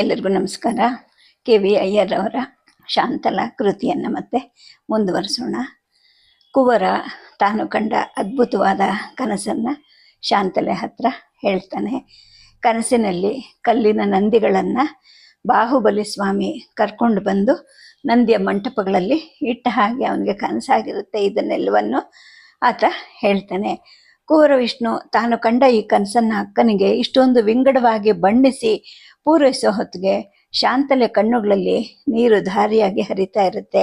ಎಲ್ಲರಿಗೂ ನಮಸ್ಕಾರ. K V Iyer ಅವರ ಶಾಂತಲಾ ಕೃತಿಯನ್ನು ಮತ್ತೆ ಮುಂದುವರಿಸೋಣ. ಕುವರ ತಾನು ಕಂಡ ಅದ್ಭುತವಾದ ಕನಸನ್ನು ಶಾಂತಲೆ ಹತ್ರ ಹೇಳ್ತಾನೆ. ಕನಸಿನಲ್ಲಿ ಕಲ್ಲಿನ ನಂದಿಗಳನ್ನು ಬಾಹುಬಲಿ ಸ್ವಾಮಿ ಕರ್ಕೊಂಡು ಬಂದು ನಂದಿಯ ಮಂಟಪಗಳಲ್ಲಿ ಇಟ್ಟ ಹಾಗೆ ಅವನಿಗೆ ಕನಸಾಗಿರುತ್ತೆ ಇದನ್ನೆಲ್ಲವನ್ನು ಆತ ಹೇಳ್ತಾನೆ. ಕುವರ ವಿಷ್ಣು ತಾನು ಕಂಡ ಈ ಕನಸನ್ನ ಅಕ್ಕನಿಗೆ ಇಷ್ಟೊಂದು ವಿಂಗಡವಾಗಿ ಬಣ್ಣಿಸಿ ಪೂರೈಸೋ ಹೊತ್ತಿಗೆ ಶಾಂತಲೆ ಕಣ್ಣುಗಳಲ್ಲಿ ನೀರು ಧಾರಿಯಾಗಿ ಹರಿತಾ ಇರುತ್ತೆ.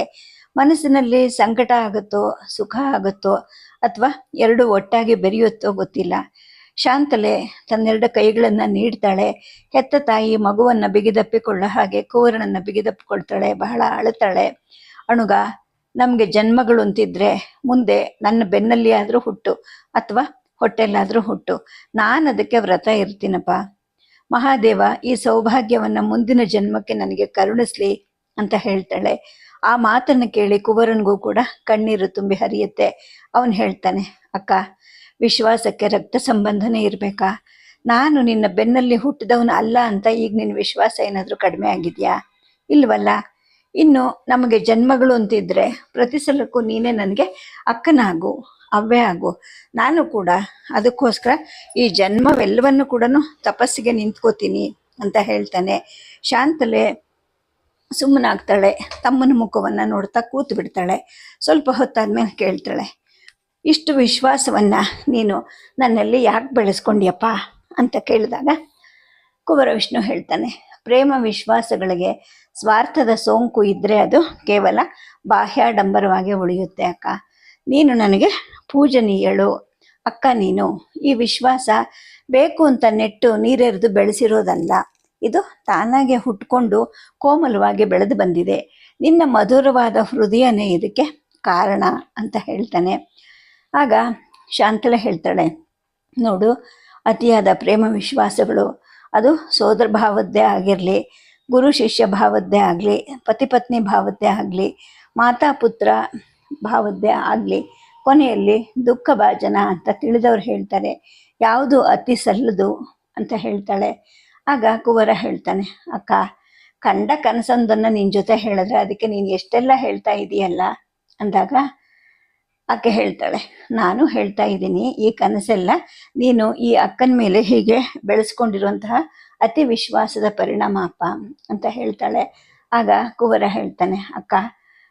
ಮನಸ್ಸಿನಲ್ಲಿ ಸಂಕಟ ಆಗುತ್ತೋ, ಸುಖ ಆಗುತ್ತೋ ಅಥವಾ ಎರಡು ಒಟ್ಟಾಗಿ ಬೆರೆಯುತ್ತೋ ಗೊತ್ತಿಲ್ಲ. ಶಾಂತಲೆ ತನ್ನೆರಡು ಕೈಗಳನ್ನು ನೀಡ್ತಾಳೆ. ಹೆತ್ತ ತಾಯಿ ಮಗುವನ್ನು ಬಿಗಿದಪ್ಪಿಕೊಳ್ಳೋ ಹಾಗೆ ಕೋರನನ್ನ ಬಿಗಿದಪ್ಪಿಕೊಳ್ತಾಳೆ. ಬಹಳ ಅಳುತ್ತಾಳೆ. ಅಣುಗ, ನಮಗೆ ಜನ್ಮಗಳು ಅಂತಿದ್ರೆ ಮುಂದೆ ನನ್ನ ಬೆನ್ನಲ್ಲಿ ಆದರೂ ಹುಟ್ಟು ಅಥವಾ ಹೊಟ್ಟೆಲ್ಲಾದರೂ ಹುಟ್ಟು. ನಾನು ಅದಕ್ಕೆ ವ್ರತ ಇರ್ತೀನಪ್ಪ. ಮಹಾದೇವ ಈ ಸೌಭಾಗ್ಯವನ್ನ ಮುಂದಿನ ಜನ್ಮಕ್ಕೆ ನನಗೆ ಕರುಣಿಸ್ಲಿ ಅಂತ ಹೇಳ್ತಾಳೆ. ಆ ಮಾತನ್ನು ಕೇಳಿ ಕುವರನ್ಗೂ ಕೂಡ ಕಣ್ಣೀರು ತುಂಬಿ ಹರಿಯುತ್ತೆ. ಅವನು ಹೇಳ್ತಾನೆ, ಅಕ್ಕ, ವಿಶ್ವಾಸಕ್ಕೆ ರಕ್ತ ಸಂಬಂಧನೇ ಇರಬೇಕಾ? ನಾನು ನಿನ್ನ ಬೆನ್ನಲ್ಲಿ ಹುಟ್ಟಿದವನು ಅಲ್ಲ ಅಂತ ಈಗ ನಿನ್ನ ವಿಶ್ವಾಸ ಏನಾದರೂ ಕಡಿಮೆ ಆಗಿದೆಯಾ? ಇಲ್ವಲ್ಲ? ಇನ್ನು ನಮಗೆ ಜನ್ಮಗಳು ಅಂತಿದ್ರೆ ಪ್ರತಿ ಸಲಕ್ಕೂ ನೀನೇ ನನಗೆ ಅಕ್ಕನಾಗು. ಅವ್ವೇ ಆಗು. ನಾನು ಕೂಡ ಅದಕ್ಕೋಸ್ಕರ ಈ ಜನ್ಮವೆಲ್ಲವನ್ನು ಕೂಡ ತಪಸ್ಸಿಗೆ ನಿಂತ್ಕೋತೀನಿ ಅಂತ ಹೇಳ್ತಾನೆ. ಶಾಂತಲೆ ಸುಮ್ಮನಾಗ್ತಾಳೆ. ತಮ್ಮನ ಮುಖವನ್ನು ನೋಡ್ತಾ ಕೂತು ಬಿಡ್ತಾಳೆ ಸ್ವಲ್ಪ ಹೊತ್ತಾದ್ಮೇಲೆ ಕೇಳ್ತಾಳೆ, ಇಷ್ಟು ವಿಶ್ವಾಸವನ್ನು ನೀನು ನನ್ನಲ್ಲಿ ಯಾಕೆ ಬೆಳೆಸ್ಕೊಂಡ್ಯಪ್ಪ? ಅಂತ ಕೇಳಿದಾಗ ಕುಮಾರ ವಿಷ್ಣು ಹೇಳ್ತಾನೆ, ಪ್ರೇಮ ವಿಶ್ವಾಸಗಳಿಗೆ ಸ್ವಾರ್ಥದ ಸೋಂಕು ಇದ್ದರೆ ಅದು ಕೇವಲ ಬಾಹ್ಯಾಡಂಬರವಾಗಿ ಉಳಿಯುತ್ತೆ ಅಕ್ಕ. ನೀನು ನನಗೆ ಪೂಜನೀಯಳು ಅಕ್ಕ ನೀನು, ಈ ವಿಶ್ವಾಸ ಬೇಕು ಅಂತ ನೆಟ್ಟು ನೀರೆರೆದು ಬೆಳೆಸಿರೋದಲ್ಲ. ಇದು ತಾನಾಗೆ ಹುಟ್ಕೊಂಡು ಕೋಮಲವಾಗಿ ಬೆಳೆದು ಬಂದಿದೆ. ನಿನ್ನ ಮಧುರವಾದ ಹೃದಯನೇ ಇದಕ್ಕೆ ಕಾರಣ ಅಂತ ಹೇಳ್ತಾನೆ. ಆಗ ಶಾಂತಲೆ ಹೇಳ್ತಾಳೆ, ನೋಡು, ಅತಿಯಾದ ಪ್ರೇಮ ವಿಶ್ವಾಸಗಳು, ಅದು ಸೋದರ ಭಾವದ್ದೇ ಆಗಿರಲಿ, ಗುರು ಶಿಷ್ಯ ಭಾವದ್ದೇ ಆಗಲಿ, ಪತಿ ಪತ್ನಿ ಭಾವದ್ದೇ ಆಗಲಿ, ಮಾತಾ ಪುತ್ರ ಭಾವದ್ದೇ ಆಗಲಿ, ಕೊನೆಯಲ್ಲಿ ದುಃಖ ಭಾಜನ ಅಂತ ತಿಳಿದವ್ರು ಹೇಳ್ತಾರೆ. ಯಾವುದು ಅತಿ ಸಲ್ಲದು ಅಂತ ಹೇಳ್ತಾಳೆ. ಆಗ ಕುವರ ಹೇಳ್ತಾನೆ, ಅಕ್ಕ, ಕಂಡ ಕನಸೊಂದನ್ನು ನಿನ್ನ ಜೊತೆ ಹೇಳಿದ್ರೆ ಅದಕ್ಕೆ ನೀನು ಎಷ್ಟೆಲ್ಲ ಹೇಳ್ತಾ ಇದೆಯಲ್ಲ? ಅಂದಾಗ ಆಕೆ ಹೇಳ್ತಾಳೆ, ನಾನು ಹೇಳ್ತಾ ಇದ್ದೀನಿ, ಈ ಕನಸೆಲ್ಲ ನೀನು ಈ ಅಕ್ಕನ ಮೇಲೆ ಹೀಗೆ ಬೆಳೆಸ್ಕೊಂಡಿರುವಂತಹ ಅತಿ ವಿಶ್ವಾಸದ ಪರಿಣಾಮ ಅಪ್ಪ, ಅಂತ ಹೇಳ್ತಾಳೆ. ಆಗ ಕುವರ ಹೇಳ್ತಾನೆ, ಅಕ್ಕ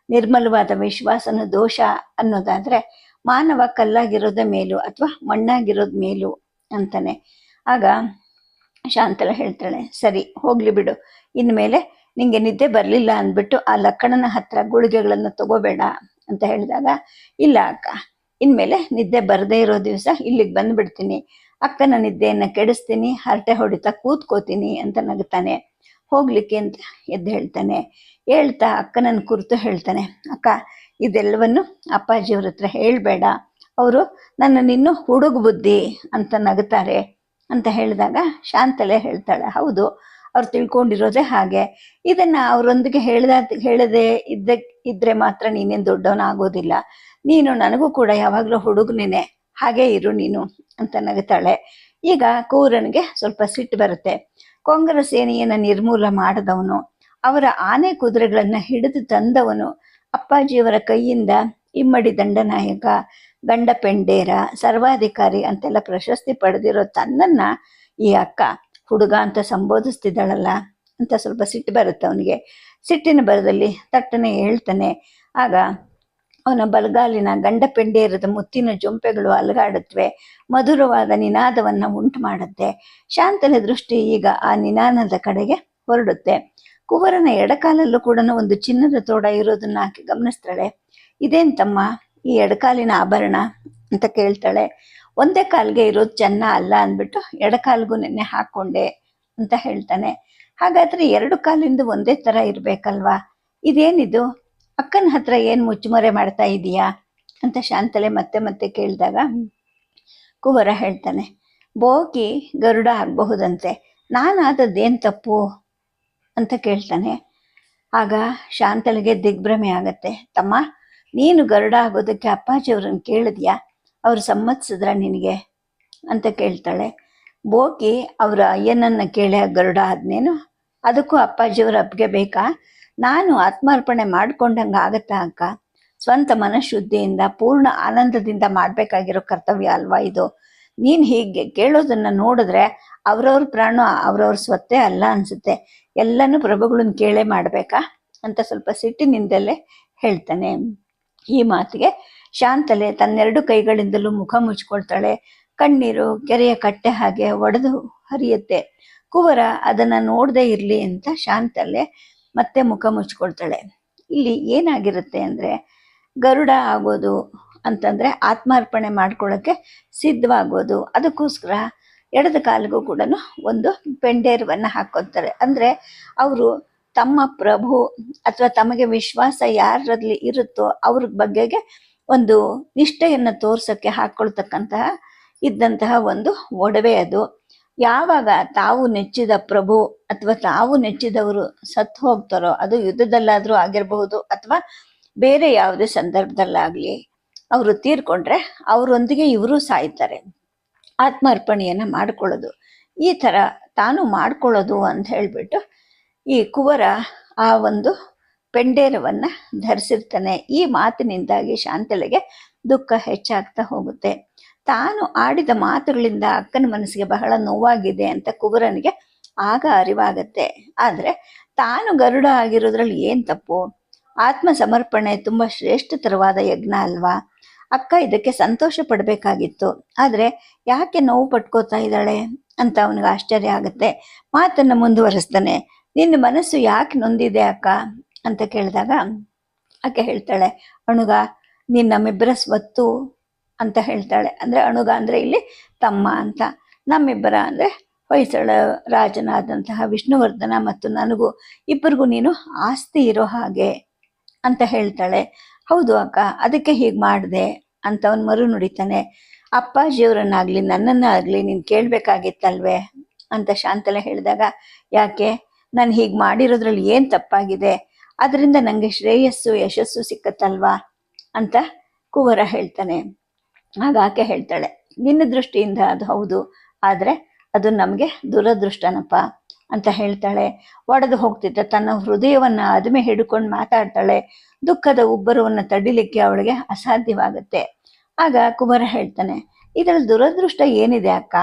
ನಿರ್ಮಲವಾದ ವಿಶ್ವಾಸನ ದೋಷ ಅನ್ನೋದಾದ್ರೆ ಮಾನವ ಕಲ್ಲಾಗಿರೋದ ಮೇಲು ಅಥವಾ ಮಣ್ಣಾಗಿರೋದ ಮೇಲು ಅಂತಾನೆ. ಆಗ ಶಾಂತಲ ಹೇಳ್ತಾಳೆ, ಸರಿ, ಹೋಗ್ಲಿ ಬಿಡು. ಇನ್ಮೇಲೆ ನಿಂಗೆ ನಿದ್ದೆ ಬರಲಿಲ್ಲ ಅಂದ್ಬಿಟ್ಟು ಆ ಲಕ್ಕಣನ ಹತ್ರ ಗುಳಿಗೆಗಳನ್ನು ತಗೋಬೇಡ ಅಂತ ಹೇಳಿದಾಗ, ಇಲ್ಲ ಅಕ್ಕ, ಇನ್ಮೇಲೆ ನಿದ್ದೆ ಬರದೇ ಇರೋ ದಿವಸ ಇಲ್ಲಿಗೆ ಬಂದ್ಬಿಡ್ತೀನಿ. ಅಕ್ಕನ ನಿದ್ದೆಯನ್ನು ಕೆಡಿಸ್ತೀನಿ, ಹರಟೆ ಹೊಡಿತಾ ಕೂತ್ಕೋತೀನಿ ಅಂತ ನಗ್ತಾನೆ. ಹೋಗ್ಲಿಕ್ಕೆ ಅಂತ ಎದ್ದು ಹೇಳ್ತಾನೆ. ಹೇಳ್ತಾ ಅಕ್ಕನನ್ನ ಕುರಿತು ಹೇಳ್ತಾನೆ, ಅಕ್ಕ, ಇದೆಲ್ಲವನ್ನು ಅಪ್ಪಾಜಿಯವ್ರ ಹತ್ರ ಹೇಳಬೇಡ. ಅವರು ನನ್ನನ್ನಿನ್ನೂ ಹುಡುಗ ಬುದ್ಧಿ ಅಂತ ನಗುತ್ತಾರೆ ಅಂತ ಹೇಳಿದಾಗ ಶಾಂತಲೆ ಹೇಳ್ತಾಳೆ. ಹೌದು, ಅವ್ರು ತಿಳ್ಕೊಂಡಿರೋದೇ ಹಾಗೆ. ಇದನ್ನ ಅವರೊಂದಿಗೆ ಹೇಳ್ದ, ಹೇಳದೆ ಇದ್ದ, ಇದ್ರೆ ಮಾತ್ರ ನೀನೇನು ದೊಡ್ಡವನಾಗೋದಿಲ್ಲ. ನೀನು ನನಗೂ ಕೂಡ ಯಾವಾಗಲೂ ಹುಡುಗನೇನೆ. ಹಾಗೇ ಇರು ನೀನು ಅಂತ ನಗುತ್ತಾಳೆ ಈಗ ಕೂರನಿಗೆ ಸ್ವಲ್ಪ ಸಿಟ್ಟು ಬರುತ್ತೆ. ಕೊಂಗರ ಸೇನೆಯನ್ನು ನಿರ್ಮೂಲ ಮಾಡದವನು, ಅವರ ಆನೆ ಕುದುರೆಗಳನ್ನ ಹಿಡಿದು ತಂದವನು, ಅಪ್ಪಾಜಿಯವರ ಕೈಯಿಂದ ಇಮ್ಮಡಿ ದಂಡನಾಯಕ, ಗಂಡ ಪೆಂಡೇರ, ಸರ್ವಾಧಿಕಾರಿ ಅಂತೆಲ್ಲ ಪ್ರಶಸ್ತಿ ಪಡೆದಿರೋ ತನ್ನನ್ನ ಈ ಅಕ್ಕ ಹುಡುಗ ಅಂತ ಸಂಬೋಧಿಸ್ತಿದ್ದಾಳಲ್ಲ ಅಂತ ಸ್ವಲ್ಪ ಸಿಟ್ಟು ಬರುತ್ತೆ ಅವನಿಗೆ. ಸಿಟ್ಟಿನ ಬರದಲ್ಲಿ ತಟ್ಟನೆ ಹೇಳ್ತಾನೆ. ಆಗ ಅವನ ಬಲಗಾಲಿನ ಗಂಡಪೆಂಡೇರದ ಮುತ್ತಿನ ಜೊಂಪೆಗಳು ಅಲಗಾಡುತ್ತವೆ, ಮಧುರವಾದ ನಿನಾದವನ್ನು ಉಂಟು ಮಾಡುತ್ತೆ ಶಾಂತನ ದೃಷ್ಟಿ ಈಗ ಆ ನಿನಾದದ ಕಡೆಗೆ ಹೊರಡುತ್ತೆ. ಕುವರನ ಎಡಕಾಲಲ್ಲೂ ಕೂಡ ಒಂದು ಚಿನ್ನದ ತೋಡ ಇರೋದನ್ನ ಆಕೆ ಗಮನಿಸ್ತಾಳೆ. ಇದೇನ್ ಈ ಎಡಕಾಲಿನ ಆಭರಣ? ಅಂತ ಕೇಳ್ತಾಳೆ. ಒಂದೇ ಕಾಲ್ಗೆ ಇರೋದು ಚೆನ್ನ ಅಲ್ಲ ಅಂದ್ಬಿಟ್ಟು ಎಡಕಾಲ್ಗೂ ನೆನ್ನೆ ಹಾಕೊಂಡೆ ಅಂತ ಹೇಳ್ತಾನೆ. ಹಾಗಾದ್ರೆ ಎರಡು ಕಾಲಿಂದ ಒಂದೇ ತರ ಇರ್ಬೇಕಲ್ವಾ? ಇದೇನಿದು? ಅಕ್ಕನ ಹತ್ರ ಏನು ಮುಚ್ಚುಮರೆ ಮಾಡ್ತಾ ಇದೀಯಾ? ಅಂತ ಶಾಂತಲೆ ಮತ್ತೆ ಮತ್ತೆ ಕೇಳಿದಾಗ ಕುವರ ಹೇಳ್ತಾನೆ ಬೋಗಿ ಗರುಡ ಆಗಬಹುದಂತೆ ನಾನಾದದ್ದೇನು ತಪ್ಪು? ಅಂತ ಕೇಳ್ತಾನೆ. ಆಗ ಶಾಂತಲೆಗೆ ದಿಗ್ಭ್ರಮೆ ಆಗತ್ತೆ ತಮ್ಮ ನೀನು ಗರುಡ ಆಗೋದಕ್ಕೆ ಅಪ್ಪಾಜಿಯವ್ರನ್ನ ಕೇಳಿದ್ಯಾ? ಅವ್ರು ಸಮ್ಮತಿಸಿದ್ರ ನಿನಗೆ? ಅಂತ ಕೇಳ್ತಾಳೆ. ಬೋಕಿ ಅವರ ಅಯ್ಯನನ್ನು ಕೇಳಿ ಗರುಡ ಆದ್ನೇನು? ಅದಕ್ಕೂ ಅಪ್ಪಾಜಿಯವ್ರ ಅಪ್ಪಿಗೆ ಬೇಕಾ? ನಾನು ಆತ್ಮಾರ್ಪಣೆ ಮಾಡ್ಕೊಂಡಂಗೆ ಆಗತ್ತಾ ಅಂಕ ಸ್ವಂತ ಮನಃಶುದ್ಧಿಯಿಂದ, ಪೂರ್ಣ ಆನಂದದಿಂದ ಮಾಡಬೇಕಾಗಿರೋ ಕರ್ತವ್ಯ ಅಲ್ವಾ ಇದು? ನೀನು ಹೀಗೆ ಕೇಳೋದನ್ನ ನೋಡಿದ್ರೆ ಅವ್ರವ್ರ ಪ್ರಾಣ ಅವ್ರವ್ರ ಸ್ವತ್ತೇ ಅಲ್ಲ ಅನ್ಸುತ್ತೆ. ಎಲ್ಲನೂ ಪ್ರಭುಗಳನ್ನ ಕೇಳೇ ಮಾಡಬೇಕಾ? ಅಂತ ಸ್ವಲ್ಪ ಸಿಟ್ಟಿನಿಂದಲೇ ಹೇಳ್ತಾನೆ. ಈ ಮಾತಿಗೆ ಶಾಂತಲೆ ತನ್ನೆರಡು ಕೈಗಳಿಂದಲೂ ಮುಖ ಮುಚ್ಕೊಳ್ತಾಳೆ. ಕಣ್ಣೀರು ಕೆರೆಯ ಕಟ್ಟೆ ಹಾಗೆ ಒಡೆದು ಹರಿಯುತ್ತೆ. ಕುವರ ಅದನ್ನ ನೋಡದೇ ಇರ್ಲಿ ಅಂತ ಶಾಂತಲೆ ಮತ್ತೆ ಮುಖ ಮುಚ್ಕೊಳ್ತಾಳೆ. ಇಲ್ಲಿ ಏನಾಗಿರುತ್ತೆ ಅಂದ್ರೆ ಗರುಡ ಆಗೋದು ಅಂತಂದ್ರೆ ಆತ್ಮಾರ್ಪಣೆ ಮಾಡ್ಕೊಳ್ಳೋಕ್ಕೆ ಸಿದ್ಧವಾಗೋದು. ಅದಕ್ಕೋಸ್ಕರ ಎಡದ ಕಾಲಿಗೂ ಕೂಡ ಒಂದು ಪೆಂಡೇರವನ್ನು ಹಾಕೋತಾರೆ ಅಂದ್ರೆ ಅವರು ತಮ್ಮ ಪ್ರಭು ಅಥವಾ ತಮಗೆ ವಿಶ್ವಾಸ ಯಾರಲ್ಲಿ ಇರುತ್ತೋ ಅವ್ರ ಬಗ್ಗೆಗೆ ಒಂದು ನಿಷ್ಠೆಯನ್ನು ತೋರ್ಸಕ್ಕೆ ಹಾಕ್ಕೊಳ್ತಕ್ಕಂತಹ ಇದ್ದಂತಹ ಒಂದು ಒಡವೆ ಅದು. ಯಾವಾಗ ತಾವು ನೆಚ್ಚಿದ ಪ್ರಭು ಅಥವಾ ತಾವು ನೆಚ್ಚಿದವರು ಸತ್ತು ಹೋಗ್ತಾರೋ, ಅದು ಯುದ್ಧದಲ್ಲಾದ್ರೂ ಆಗಿರಬಹುದು ಅಥವಾ ಬೇರೆ ಯಾವುದೇ ಸಂದರ್ಭದಲ್ಲಾಗ್ಲಿ ಅವರು ತೀರ್ಕೊಂಡ್ರೆ ಅವರೊಂದಿಗೆ ಇವರು ಸಾಯ್ತಾರೆ. ಆತ್ಮಾರ್ಪಣೆಯನ್ನ ಮಾಡ್ಕೊಳ್ಳೋದು. ಈ ಥರ ತಾನು ಮಾಡ್ಕೊಳ್ಳೋದು ಅಂತ ಹೇಳಿಬಿಟ್ಟು ಈ ಕುವರ ಆ ಒಂದು ಪೆಂಡೇರವನ್ನು ಧರಿಸಿರ್ತಾನೆ. ಈ ಮಾತಿನಿಂದಾಗಿ ಶಾಂತಲೆಗೆ ದುಃಖ ಹೆಚ್ಚಾಗ್ತಾ ಹೋಗುತ್ತೆ. ತಾನು ಆಡಿದ ಮಾತುಗಳಿಂದ ಅಕ್ಕನ ಮನಸ್ಸಿಗೆ ಬಹಳ ನೋವಾಗಿದೆ ಅಂತ ಕುಬರನಿಗೆ ಆಗ ಅರಿವಾಗತ್ತೆ. ಆದ್ರೆ ತಾನು ಗರುಡ ಆಗಿರೋದ್ರಲ್ಲಿ ಏನು ತಪ್ಪು? ಆತ್ಮ ಸಮರ್ಪಣೆ ತುಂಬಾ ಶ್ರೇಷ್ಠತರವಾದ ಯಜ್ಞ ಅಲ್ವಾ? ಅಕ್ಕ ಇದಕ್ಕೆ ಸಂತೋಷ ಪಡಬೇಕಾಗಿತ್ತು. ಆದ್ರೆ ಯಾಕೆ ನೋವು ಪಟ್ಕೋತಾ ಇದ್ದಾಳೆ ಅಂತ ಅವನಿಗೆ ಆಶ್ಚರ್ಯ ಆಗುತ್ತೆ. ಮಾತನ್ನ ಮುಂದುವರಿಸ್ತಾನೆ. ನಿನ್ನ ಮನಸ್ಸು ಯಾಕೆ ನೊಂದಿದೆ ಅಕ್ಕ? ಅಂತ ಕೇಳಿದಾಗ ಅಕ್ಕ ಹೇಳ್ತಾಳೆ, ಅಣುಗ ನಿನ್ನ ನಮ್ಮಿಬ್ಬರ ಸ್ವತ್ತು ಅಂತ ಹೇಳ್ತಾಳೆ. ಅಂದ್ರೆ ಅಣುಗ ಅಂದ್ರೆ ಇಲ್ಲಿ ತಮ್ಮ ಅಂತ. ನಮ್ಮಿಬ್ಬರ ಅಂದ್ರೆ ಹೊಯ್ಸಳ ರಾಜನಾದಂತಹ ವಿಷ್ಣುವರ್ಧನ ಮತ್ತು ನನಗೂ ಇಬ್ಬರಿಗೂ ನೀನು ಆಸ್ತಿ ಇರೋ ಹಾಗೆ ಅಂತ ಹೇಳ್ತಾಳೆ. ಹೌದು ಅಕ್ಕ, ಅದಕ್ಕೆ ಹೀಗೆ ಮಾಡಿದೆ ಅಂತ ಅವನು ಮರು ನುಡಿತಾನೆ. ಅಪ್ಪಾಜಿಯವರನ್ನಾಗ್ಲಿ, ನನ್ನನ್ನಾಗ್ಲಿ ನೀನು ಕೇಳಬೇಕಾಗಿತ್ತಲ್ವೇ ಅಂತ ಶಾಂತಲೆ ಹೇಳಿದಾಗ, ಯಾಕೆ? ನಾನು ಹೀಗೆ ಮಾಡಿರೋದ್ರಲ್ಲಿ ಏನು ತಪ್ಪಾಗಿದೆ? ಅದರಿಂದ ನನಗೆ ಶ್ರೇಯಸ್ಸು, ಯಶಸ್ಸು ಸಿಕ್ಕತ್ತಲ್ವಾ? ಅಂತ ಕುವರ ಹೇಳ್ತಾನೆ. ಆಗ ಆಕೆ ಹೇಳ್ತಾಳೆ, ನಿನ್ನ ದೃಷ್ಟಿಯಿಂದ ಅದು ಹೌದು, ಆದರೆ ಅದು ನಮಗೆ ದುರದೃಷ್ಟನಪ್ಪ ಅಂತ ಹೇಳ್ತಾಳೆ. ಒಡೆದು ಹೋಗ್ತಿದ್ದ ತನ್ನ ಹೃದಯವನ್ನ ಅದುಮೆ ಹಿಡ್ಕೊಂಡು ಮಾತಾಡ್ತಾಳೆ. ದುಃಖದ ಉಬ್ಬರವನ್ನು ತಡಿಲಿಕ್ಕೆ ಅವಳಿಗೆ ಅಸಾಧ್ಯವಾಗುತ್ತೆ. ಆಗ ಕುಮಾರ ಹೇಳ್ತಾನೆ, ಇದರಲ್ಲಿ ದುರದೃಷ್ಟ ಏನಿದೆ ಅಕ್ಕ?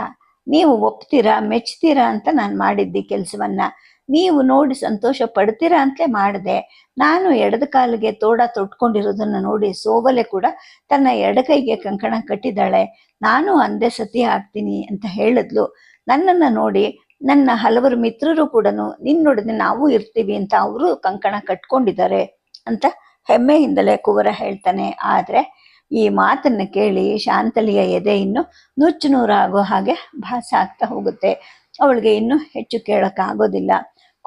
ನೀವು ಒಪ್ತೀರಾ, ಮೆಚ್ತೀರಾ ಅಂತ ನಾನು ಮಾಡಿದ್ದಿ ಕೆಲಸವನ್ನ. ನೀವು ನೋಡಿ ಸಂತೋಷ ಪಡ್ತೀರಾ ಅಂತಲೇ ಮಾಡಿದೆ. ನಾನು ಎಡದ ಕಾಲಿಗೆ ತೋಡ ತೊಟ್ಕೊಂಡಿರೋದನ್ನ ನೋಡಿ ಸೋಬಲೆ ಕೂಡ ತನ್ನ ಎಡಕೈಗೆ ಕಂಕಣ ಕಟ್ಟಿದ್ದಾಳೆ. ನಾನು ಅಂದೆ ಸತಿ ಹಾಕ್ತೀನಿ ಅಂತ ಹೇಳಿದ್ಲು. ನನ್ನನ್ನ ನೋಡಿ ನನ್ನ ಹಲವರು ಮಿತ್ರರು ಕೂಡ ನಿನ್ನೊಡನೆ ನಾವು ಇರ್ತೀವಿ ಅಂತ ಅವರು ಕಂಕಣ ಕಟ್ಕೊಂಡಿದ್ದಾರೆ ಅಂತ ಹೆಮ್ಮೆಯಿಂದಲೇ ಕುವರ ಹೇಳ್ತಾನೆ. ಆದ್ರೆ ಈ ಮಾತನ್ನ ಕೇಳಿ ಶಾಂತಲಿಯ ಎದೆ ಇನ್ನು ನುಚ್ಚು ನೂರಾಗೋ ಹಾಗೆ ಭಾಸ ಆಗ್ತಾ ಹೋಗುತ್ತೆ. ಅವಳಿಗೆ ಇನ್ನು ಹೆಚ್ಚು ಕೇಳಕ್ಕಾಗೋದಿಲ್ಲ.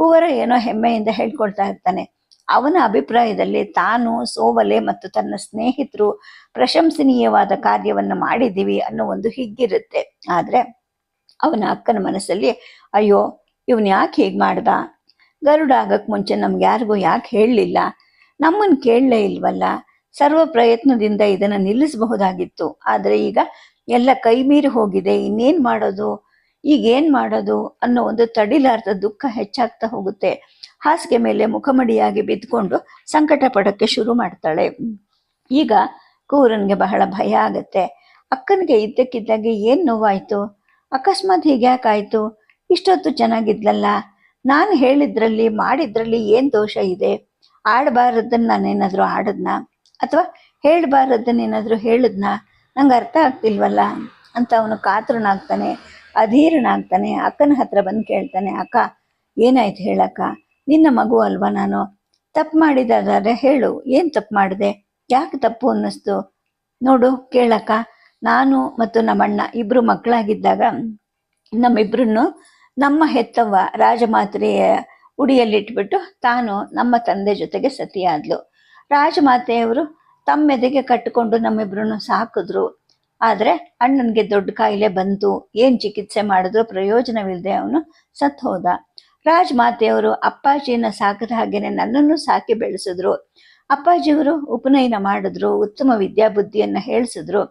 ಕುವರ ಏನೋ ಹೆಮ್ಮೆಯಿಂದ ಹೇಳ್ಕೊಳ್ತಾ ಇರ್ತಾನೆ. ಅವನ ಅಭಿಪ್ರಾಯದಲ್ಲಿ ತಾನು ಸೋವಲೆ ಮತ್ತು ತನ್ನ ಸ್ನೇಹಿತರು ಪ್ರಶಂಸನೀಯವಾದ ಕಾರ್ಯವನ್ನು ಮಾಡಿದ್ದೀವಿ ಅನ್ನೋ ಒಂದು ಹಿಗ್ಗಿರುತ್ತೆ. ಆದ್ರೆ ಅವನ ಅಕ್ಕನ ಮನಸ್ಸಲ್ಲಿ, ಅಯ್ಯೋ, ಇವನ್ ಯಾಕೆ ಹೀಗೆ ಮಾಡ್ದ? ಗರುಡ ಆಗಕ್ ಮುಂಚೆ ನಮ್ಗೆ ಯಾರಿಗೂ ಯಾಕೆ ಹೇಳಲಿಲ್ಲ? ನಮ್ಮನ್ನು ಕೇಳಲೇ ಇಲ್ವಲ್ಲ? ಸರ್ವ ಪ್ರಯತ್ನದಿಂದ ಇದನ್ನ ನಿಲ್ಲಿಸಬಹುದಾಗಿತ್ತು. ಆದ್ರೆ ಈಗ ಎಲ್ಲ ಕೈ ಮೀರಿ ಹೋಗಿದೆ. ಇನ್ನೇನು ಮಾಡೋದು? ಈಗ ಏನ್ ಮಾಡೋದು ಅನ್ನೋ ಒಂದು ತಡಿಲಾರ್ದ ದುಃಖ ಹೆಚ್ಚಾಗ್ತಾ ಹೋಗುತ್ತೆ. ಹಾಸಿಗೆ ಮೇಲೆ ಮುಖಮಡಿಯಾಗಿ ಬಿದ್ದುಕೊಂಡು ಸಂಕಟ ಪಡೋಕ್ಕೆ ಶುರು ಮಾಡ್ತಾಳೆ. ಈಗ ಕೂರನ್ಗೆ ಬಹಳ ಭಯ ಆಗತ್ತೆ. ಅಕ್ಕನಿಗೆ ಇದ್ದಕ್ಕಿದ್ದಾಗೆ ಏನು ನೋವಾಯ್ತು? ಅಕಸ್ಮಾತ್ ಹೀಗ್ಯಾಕಾಯಿತು ಇಷ್ಟೊತ್ತು ಚೆನ್ನಾಗಿದ್ಲಲ್ಲ. ನಾನು ಹೇಳಿದ್ರಲ್ಲಿ, ಮಾಡಿದ್ರಲ್ಲಿ ಏನು ದೋಷ ಇದೆ? ಆಡಬಾರದನ್ನ ನಾನೇನಾದರೂ ಆಡದ್ನ? ಅಥವಾ ಹೇಳಬಾರದನ್ನೇನಾದರೂ ಹೇಳಿದ್ನ? ನಂಗೆ ಅರ್ಥ ಆಗ್ತಿಲ್ವಲ್ಲ? ಅಂತ ಅವನು ಕಾತರನಾಗ್ತಾನೆ. ಅಧೀರನಾಗ್ತಾನೆ ಅಕ್ಕನ ಹತ್ರ ಬಂದು ಕೇಳ್ತಾನೆ, ಅಕ್ಕ, ಏನಾಯ್ತು ಹೇಳಕ್ಕ? ನಿನ್ನ ಮಗು ಅಲ್ವಾ ನಾನು? ತಪ್ಪು ಮಾಡಿದಾದ್ರೆ ಹೇಳು, ಏನ್ ತಪ್ಪು ಮಾಡಿದೆ? ಯಾಕೆ ತಪ್ಪು ಅನ್ನಿಸ್ತು? ನೋಡು, ಕೇಳಕ್ಕ. ನಾನು ಮತ್ತು ನಮ್ಮಣ್ಣ ಇಬ್ರು ಮಕ್ಕಳಾಗಿದ್ದಾಗ ನಮ್ಮಿಬ್ರನ್ನು ನಮ್ಮ ಹೆತ್ತವ್ವ ರಾಜಮಾತ್ರೆಯ ಉಡಿಯಲ್ಲಿಟ್ಬಿಟ್ಟು ತಾನು ನಮ್ಮ ತಂದೆ ಜೊತೆಗೆ ಸತಿಯಾದ್ಲು. ರಾಜಮಾತೆಯವರು ತಮ್ಮೆದೆಗೆ ಕಟ್ಟಿಕೊಂಡು ನಮ್ಮಿಬ್ರನ್ನು ಸಾಕಿದ್ರು. ಆದ್ರೆ ಅಣ್ಣನಿಗೆ ದೊಡ್ಡ ಕಾಯಿಲೆ ಬಂತು, ಏನು ಚಿಕಿತ್ಸೆ ಮಾಡಿದ್ರು ಪ್ರಯೋಜನವಿಲ್ಲದೆ ಅವನು ಸತ್ ಹೋದ. ರಾಜಮಾತೆಯವರು ಅಪ್ಪಾಜಿನ ಸಾಕಿದ ಹಾಗೇನೆ ನನ್ನನ್ನು ಸಾಕಿ ಬೆಳೆಸಿದ್ರು. ಅಪ್ಪಾಜಿಯವರು ಉಪನಯನ ಮಾಡಿದ್ರು, ಉತ್ತಮ ವಿದ್ಯಾಬುದ್ಧಿಯನ್ನು ಹೇಳಿಸಿದ್ರು.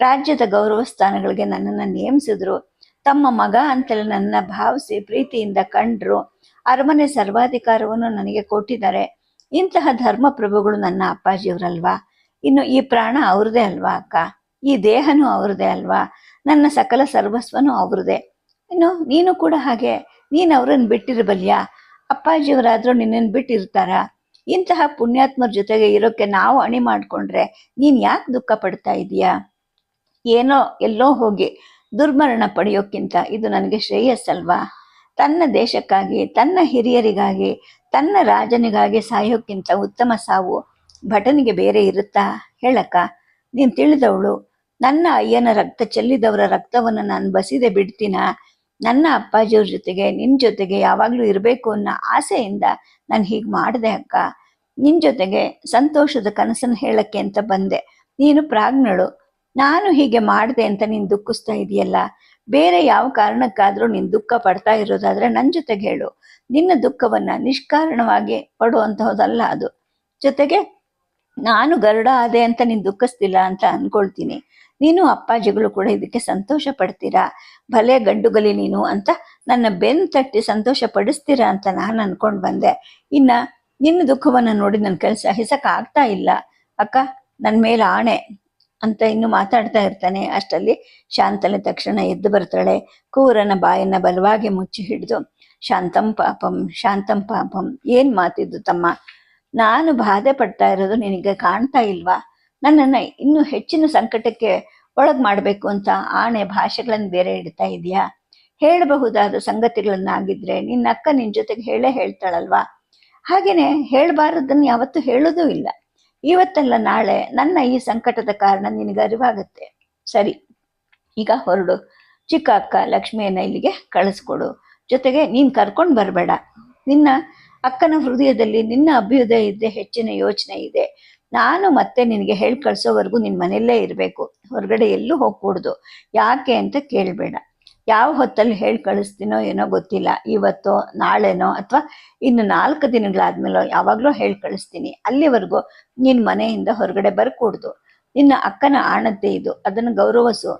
ರಾಜ್ಯದ ಗೌರವ ಸ್ಥಾನಗಳಿಗೆ ನನ್ನನ್ನು ನೇಮಿಸಿದ್ರು. ತಮ್ಮ ಮಗ ಅಂತಲೇ ನನ್ನ ಭಾವಿಸಿ ಪ್ರೀತಿಯಿಂದ ಕಂಡ್ರು. ಅರಮನೆ ಸರ್ವಾಧಿಕಾರವನ್ನು ನನಗೆ ಕೊಟ್ಟಿದ್ದಾರೆ. ಇಂತಹ ಧರ್ಮ ಪ್ರಭುಗಳು ನನ್ನ ಅಪ್ಪಾಜಿಯವರಲ್ವಾ? ಇನ್ನು ಈ ಪ್ರಾಣ ಅವ್ರದೇ ಅಲ್ವಾ ಅಕ್ಕ? ಈ ದೇಹನೂ ಅವ್ರದೇ ಅಲ್ವಾ? ನನ್ನ ಸಕಲ ಸರ್ವಸ್ವನೂ ಅವ್ರದೇ ಇನ್ನು ನೀನು ಕೂಡ ಹಾಗೆ, ನೀನು ಅವ್ರನ್ನ ಬಿಟ್ಟಿರಬಲ್ಯಾ? ಅಪ್ಪಾಜಿಯವರಾದ್ರೂ ನಿನ್ನನ್ನು ಬಿಟ್ಟಿರ್ತಾರ? ಇಂತಹ ಪುಣ್ಯಾತ್ಮರ ಜೊತೆಗೆ ಇರೋಕೆ ನಾವು ಅಣಿ ಮಾಡ್ಕೊಂಡ್ರೆ ನೀನು ಯಾಕೆ ದುಃಖ ಪಡ್ತಾ ಇದೀಯಾ ಏನೋ ಎಲ್ಲೋ ಹೋಗಿ ದುರ್ಮರಣ ಪಡೆಯೋಕ್ಕಿಂತ ಇದು ನನಗೆ ಶ್ರೇಯಸ್ಸಲ್ವಾ? ತನ್ನ ದೇಶಕ್ಕಾಗಿ, ತನ್ನ ಹಿರಿಯರಿಗಾಗಿ, ತನ್ನ ರಾಜನಿಗಾಗಿ ಸಾಯೋಕ್ಕಿಂತ ಉತ್ತಮ ಸಾವು ಭಟನಿಗೆ ಬೇರೆ ಇರುತ್ತಾ? ಹೇಳಕ್ಕ, ನೀನು ತಿಳಿದವಳು. ನನ್ನ ಅಯ್ಯನ ರಕ್ತ ಚೆಲ್ಲಿದವರ ರಕ್ತವನ್ನು ನಾನು ಬಸಿದೆ ಬಿಡ್ತೀನ? ನನ್ನ ಅಪ್ಪಾಜಿಯವ್ರ ಜೊತೆಗೆ, ನಿನ್ ಜೊತೆಗೆ ಯಾವಾಗ್ಲೂ ಇರಬೇಕು ಅನ್ನೋ ಆಸೆಯಿಂದ ನಾನು ಹೀಗೆ ಮಾಡಿದೆ ಅಕ್ಕ. ನಿನ್ ಜೊತೆಗೆ ಸಂತೋಷದ ಕನಸನ್ನು ಹೇಳಕ್ಕೆ ಅಂತ ಬಂದೆ. ನೀನು ಪ್ರಾಜ್ಞಳು ನಾನು ಹೀಗೆ ಮಾಡಿದೆ ಅಂತ ನೀನು ದುಃಖಿಸ್ತಾ ಇದೆಯಲ್ಲ? ಬೇರೆ ಯಾವ ಕಾರಣಕ್ಕಾದ್ರೂ ನೀನು ದುಃಖ ಪಡ್ತಾ ಇರೋದಾದ್ರೆ ನನ್ನ ಜೊತೆಗೆ ಹೇಳು. ನಿನ್ನ ದುಃಖವನ್ನ ನಿಷ್ಕಾರಣವಾಗಿ ಪಡುವಂತಹದಲ್ಲ ಅದು. ಜೊತೆಗೆ, ನಾನು ಗರುಡ ಆದೆ ಅಂತ ನೀನು ದುಃಖಿಸ್ತಿಲ್ಲ ಅಂತ ಅನ್ಕೊಳ್ತೀನಿ. ನೀನು ಅಪ್ಪಾಜಿಗಳು ಕೂಡ ಇದಕ್ಕೆ ಸಂತೋಷ ಪಡ್ತೀರಾ? ಭಲೆ ಗಂಡುಗಲಿ ನೀನು ಅಂತ ನನ್ನ ಬೆನ್ ತಟ್ಟಿ ಸಂತೋಷ ಪಡಿಸ್ತೀರಾ ಅಂತ ನಾನು ಅನ್ಕೊಂಡು ಬಂದೆ. ಇನ್ನ ನಿನ್ನ ದುಃಖವನ್ನ ನೋಡಿ ನನ್ನ ಕೆಲಸ ಸಹಿಸಕ್ ಆಗ್ತಾ ಇಲ್ಲ. ಅಕ್ಕ ನನ್ನ ಮೇಲೆ ಆಣೆ ಅಂತ ಇನ್ನು ಮಾತಾಡ್ತಾ ಇರ್ತಾನೆ. ಅಷ್ಟಲ್ಲಿ ಶಾಂತಲೆ ತಕ್ಷಣ ಎದ್ದು ಬರ್ತಾಳೆ. ಕೂರನ ಬಾಯನ್ನ ಬಲವಾಗಿ ಮುಚ್ಚಿ ಹಿಡಿದು, ಶಾಂತಂ ಪಾಪಂ ಶಾಂತಂ ಪಾಪಂ, ಏನ್ ಮಾತಿದ್ದು ತಮ್ಮ? ನಾನು ಬಾಧೆ ಪಡ್ತಾ ಇರೋದು ನಿನಗೆ ಕಾಣ್ತಾ ಇಲ್ವಾ? ನನ್ನನ್ನ ಇನ್ನು ಹೆಚ್ಚಿನ ಸಂಕಟಕ್ಕೆ ಒಳಗ್ ಮಾಡ್ಬೇಕು ಅಂತ ಆಣೆ ಭಾಷೆಗಳನ್ನು ಬೇರೆ ಇಡ್ತಾ ಇದೆಯಾ? ಹೇಳಬಹುದಾದ ಸಂಗತಿಗಳನ್ನಾಗಿದ್ರೆ ನಿನ್ನ ಅಕ್ಕ ನಿನ್ ಜೊತೆಗೆ ಹೇಳೇ ಹೇಳ್ತಾಳಲ್ವಾ? ಹಾಗೇನೆ ಹೇಳಬಾರದನ್ನು ಯಾವತ್ತೂ ಹೇಳೋದೂ ಇಲ್ಲ. ಇವತ್ತಲ್ಲ ನಾಳೆ ನನ್ನ ಈ ಸಂಕಟದ ಕಾರಣ ನಿನಗೆ ಅರಿವಾಗುತ್ತೆ. ಸರಿ, ಈಗ ಹೊರಡು. ಚಿಕ್ಕ ಅಕ್ಕ ಲಕ್ಷ್ಮಿಯನ್ನ ಇಲ್ಲಿಗೆ ಕಳಿಸ್ಕೊಡು. ಜೊತೆಗೆ ನೀನ್ ಕರ್ಕೊಂಡು ಬರಬೇಡ. ನಿನ್ನ ಅಕ್ಕನ ಹೃದಯದಲ್ಲಿ ನಿನ್ನ ಅಭ್ಯುದಯ ಇದ್ದೆ ಹೆಚ್ಚಿನ ಯೋಚನೆ ಇದೆ. ನಾನು ಮತ್ತೆ ನಿನಗೆ ಹೇಳಿ ಕಳ್ಸೋವರೆಗೂ ನಿನ್ನ ಮನೆಯಲ್ಲೇ ಇರಬೇಕು. ಹೊರಗಡೆ ಎಲ್ಲೂ ಹೋಗ್ಕೂಡ್ದು ಯಾಕೆ ಅಂತ ಕೇಳಬೇಡ. ಯಾವ ಹೊತ್ತಲ್ಲಿ ಹೇಳಿ ಕಳಿಸ್ತೀನೋ ಏನೋ ಗೊತ್ತಿಲ್ಲ. ಇವತ್ತೋ, ನಾಳೆನೋ ಅಥವಾ ಇನ್ನು ನಾಲ್ಕು ದಿನಗಳಾದ್ಮೇಲೋ ಯಾವಾಗಲೂ ಹೇಳಿ ಕಳಿಸ್ತೀನಿ. ಅಲ್ಲಿವರೆಗೂ ನಿನ್ನ ಮನೆಯಿಂದ ಹೊರಗಡೆ ಬರ್ಕೂಡ್ದು. ನಿನ್ನ ಅಕ್ಕನ ಆಣತೆ ಇದು. ಅದನ್ನು ಗೌರವಿಸು